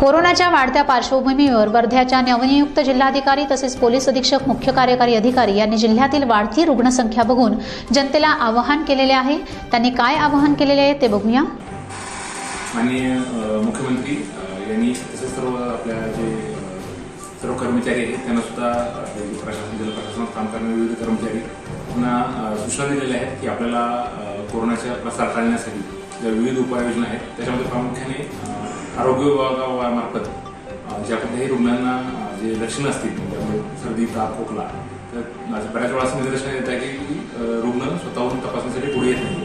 कोरोनाच्या वाढत्या पार्श्वभूमीवर वर्ध्याच्या नवनियुक्त जिल्हाधिकारी तसेच पोलीस अधीक्षक मुख्य कार्यकारी अधिकारी यांनी जिल्ह्यातील वाढती रुग्णसंख्या बघून जनतेला आवाहन केलेले आहे. त्यांनी काय आवाहन केलेले आहे ते बघूया. माननीय मुख्यमंत्री यांनी तसेच सर्व आपल्या जे सर्व कर्मचारी आहेत त्यांना सुद्धा प्रशासन जिल्हा प्रशासनात काम करणारे विविध कर्मचारी त्यांना सूचना दिलेल्या आहेत की आपल्याला कोरोनाचा प्रसार टाळण्यासाठी ज्या विविध उपाययोजना आहेत त्याच्यामध्ये प्रामुख्याने आरोग्य विभागामार्फत अ, ज्या कोणत्याही रुग्णांना जे लक्षणं असतील त्यामुळे सर्दी ताप खोकला तर माझ्या बऱ्याच वेळा असं निदर्शन येत आहे की रुग्ण स्वतःहून तपासणीसाठी पुढे येत नाही.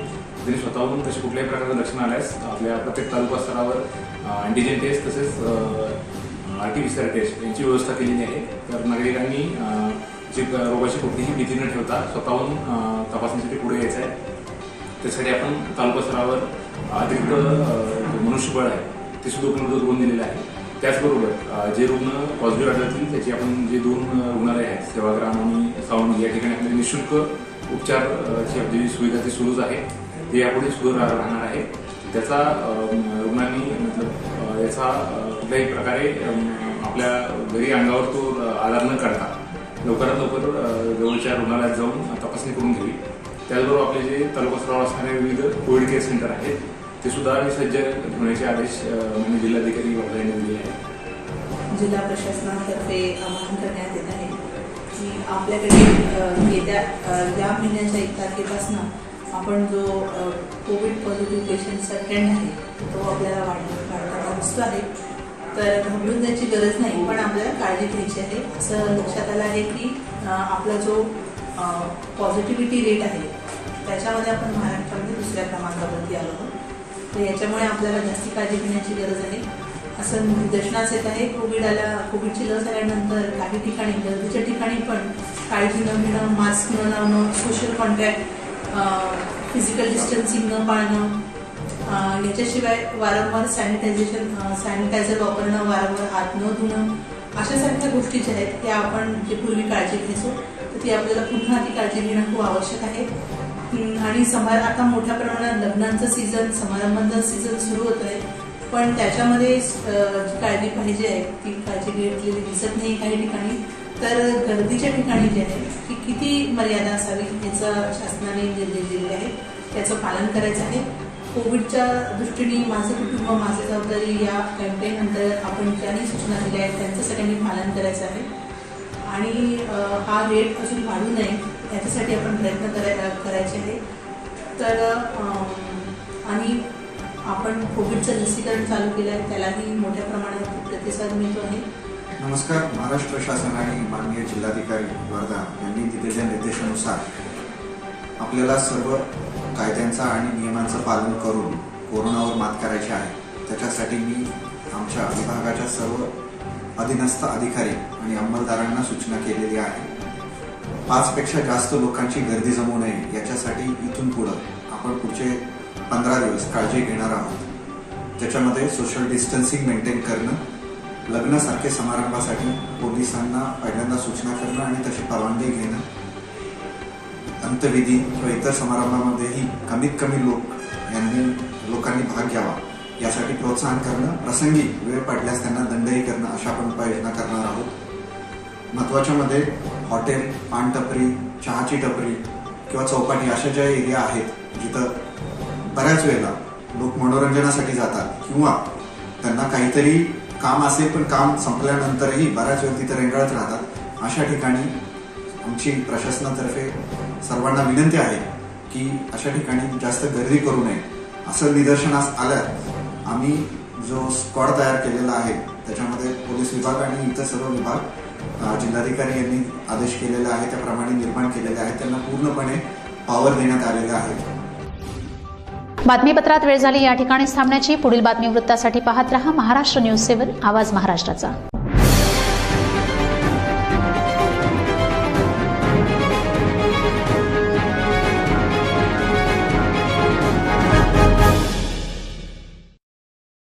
त्यांनी स्वतःहून तशी कुठल्याही प्रकारचं लक्षण आल्यास आपल्या प्रत्येक तालुका स्तरावर अँटीजेन टेस्ट तसेच R T P C R test यांची व्यवस्था केलेली आहे. तर नागरिकांनी जे जी रोगाची कुठलीही भीती न ठेवता स्वतःहून तपासण्यासाठी तपासणीसाठी पुढे यायचं आहे. त्यासाठी आपण तालुका स्तरावर अतिरिक्त मनुष्यबळ आहे. ते सुद्धा उपलब्ध करून दिलेलं आहे. त्याचबरोबर जे रुग्ण पॉझिटिव्ह आढळतील त्याची आपण जे दोन रुग्णालय आहेत सेवाग्राम आणि सावंगी या ठिकाणी आपल्याला निशुल्क उपचार जी सुविधा ती सुरूच आहे. ते यापुढे सुरू राहणार आहे. त्याचा रुग्णांनी मतलब याचा कुठल्याही प्रकारे आपल्या घरी अंगावर तो आधार न काढता लवकरात लवकर जवळच्या रुग्णालयात जाऊन तपासणी करून घ्यावी. त्याचबरोबर आपले जे तालुका स्तरावर असणारे विविध कोविड केअर सेंटर आहेत ते सुद्धा सज्ज होण्याचे आदेश अ, म्हणजे जिल्हाधिकारी यांनी दिले आहेत. जिल्हा प्रशासनातर्फे आवाहन करण्यात येत आहे की आपल्याकडे येत्या या महिन्याच्या एक तारखेपासून आपण जो कोविड पॉझिटिव्ह पेशंटचा ट्रेंड आहे तो आपल्याला वाढ वाढताना दिसतो आहे. तर घाबरून जायची गरज नाही पण आपल्याला काळजी घ्यायची आहे. असं लक्षात आलं आहे की आपला जो पॉझिटिव्हिटी रेट आहे त्याच्यामध्ये आपण महाराष्ट्र तर याच्यामुळे आपल्याला जास्ती काळजी घेण्याची गरज आहे. असं निदर्शनास येत आहे. कोविड आला कोविडची लस आल्यानंतर काही ठिकाणी गर्दीच्या ठिकाणी पण काळजी न घेणं मास्क न लावणं सोशल कॉन्टॅक्ट फिजिकल डिस्टन्सिंग न पाळणं याच्याशिवाय वारंवार सॅनिटायझेशन सॅनिटायझर वापरणं वारंवार हात न धुणं अशा सारख्या गोष्टी ज्या आहेत. त्या आपण जे पूर्वी काळजी घ्यायचो. ती आपल्याला पुन्हा ती काळजी घेणं खूप आवश्यक आहे. आणि समारंभ आता मोठ्या प्रमाणात लग्नांचं सीझन समारंभांचं सीझन सुरू होत आहे पण त्याच्यामध्ये जी काळजी पाहिजे आहे ती काळजी घेतलेली दिसत नाही काही ठिकाणी. तर गर्दीच्या ठिकाणी जे आहे ती किती मर्यादा असावी याचं शासनाने निर्देश दिलेले आहे त्याचं पालन करायचं आहे. कोविडच्या दृष्टीने माझं कुटुंब माझी जबाबदारी या कॅम्पेन अंतर्गत आपण ज्याही सूचना दिल्या आहेत त्यांचं सगळ्यांनी पालन करायचं आहे. आणि हा रेट अजून वाढू नये याच्यासाठी आपण प्रयत्न कराय करायचे आहे तर आणि आपण कोविडचं लसीकरण चालू केलं आहे त्यालाही मोठ्या प्रमाणात प्रतिसाद मिळतो आहे. नमस्कार महाराष्ट्र शासन आणि माननीय जिल्हाधिकारी वर्धा यांनी दिलेल्या निर्देशानुसार आपल्याला सर्व कायद्यांचा आणि नियमांचं पालन करून कोरोनावर मात करायची आहे. त्याच्यासाठी मी आमच्या विभागाच्या सर्व अधीनस्थ अधिकारी आणि अंमलदारांना सूचना केलेली आहे. पाचपेक्षा जास्त लोकांची गर्दी जमू नये याच्यासाठी इथून पुढं आपण पुढचे पंधरा दिवस काळजी घेणार आहोत. त्याच्यामध्ये सोशल डिस्टन्सिंग मेंटेन करणं लग्नासारखे समारंभासाठी पोलिसांना पहिल्यांदा सूचना करणं आणि तशी परवानगी घेणं अंतविधी किंवा इतर समारंभामध्येही कमीत कमी लोक यांनी लोकांनी भाग घ्यावा. यासाठी प्रोत्साहन करणं प्रसंगी वेळ पडल्यास त्यांना दंडही करणं अशा आपण उपाययोजना करणार आहोत. महत्त्वाच्या मध्ये हॉटेल पानटपरी चहाची टपरी किंवा चौपाटी अशा ज्या एरिया आहेत जिथं बऱ्याच वेळेला लोक मनोरंजनासाठी जातात किंवा त्यांना काहीतरी काम असेल पण काम संपल्यानंतरही बऱ्याच वेळ तिथे रेंगाळत राहतात अशा ठिकाणी आमची प्रशासनातर्फे सर्वांना विनंती आहे की अशा ठिकाणी जास्त गर्दी करू नये. असं निदर्शनास आल्यात. आम्ही जो स्क्वॉड तयार केलेला आहे त्याच्यामध्ये पोलीस विभाग आणि इतर सर्व विभाग जिल्हाधिकारी यांनी आदेश केलेला आहे त्याप्रमाणे निर्माण केलेले आहेत. त्यांना पूर्णपणे पॉवर देण्यात आलेले आहे. बातमीपत्रात वेळ झाली या ठिकाणी. थांबण्याची पुढील बातमी वृत्तासाठी पाहत रहा महाराष्ट्र न्यूज सेवन आवाज महाराष्ट्राचा.